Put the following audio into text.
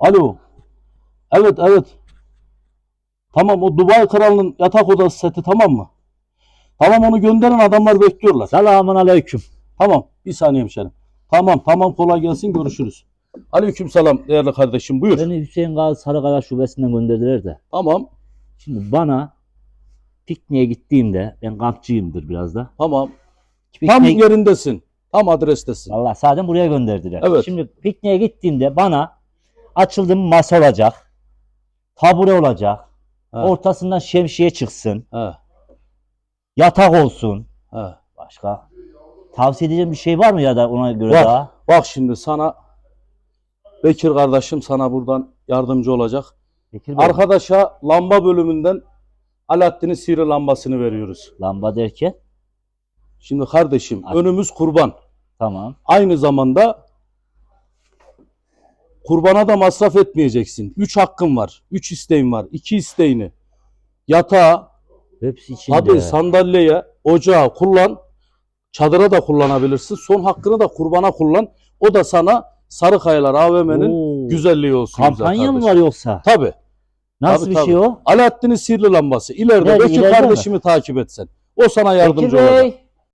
Alo. Evet evet. Tamam o Dubai Kralı'nın yatak odası seti tamam mı? Tamam onu gönderin adamlar bekliyorlar. Selamun aleyküm. Tamam bir saniye hemşerim. Tamam tamam kolay gelsin görüşürüz. Aleyküm selam değerli kardeşim buyur. Beni Hüseyin Gazi Sarıkaya şubesinden gönderdiler de. Tamam Şimdi bana pikniğe gittiğimde ben kampçıyımdır biraz da. tamam. Tam Pikniğe, yerindesin. Tam adrestesin. Allah zaten buraya gönderdiler. Evet. Şimdi pikniğe gittiğimde bana açıldığım masa olacak. Tabure olacak. He. Ortasından şemsiye çıksın. He, Yatak olsun. he. Başka tavsiye edeceğim bir şey var mı ya da ona göre Var. daha? Bak şimdi sana Bekir kardeşim sana buradan yardımcı olacak. Bekir Bey, Arkadaşa lamba bölümünden Alaaddin'in sihirli lambasını veriyoruz. lamba derken Şimdi kardeşim Aç. önümüz kurban. tamam. Aynı zamanda kurbana da masraf etmeyeceksin. Üç hakkın var. Üç isteğin var. İki isteğini yatağa, Hepsi içinde. tabii sandalyeye, ocağa kullan. Çadıra da kullanabilirsin. Son hakkını da kurbana kullan. O da sana Sarıkayalar AVM'nin Oo, güzelliği olsun. güzel Kampanya mı kardeşim. var yoksa? Tabii. Nasıl tabii, bir tabii. şey o? Alaaddin'in sihirli lambası. İleride Nerede, Bekir ileride mi? kardeşimi takip etsen. O sana yardımcı Bekir Bey. olacak.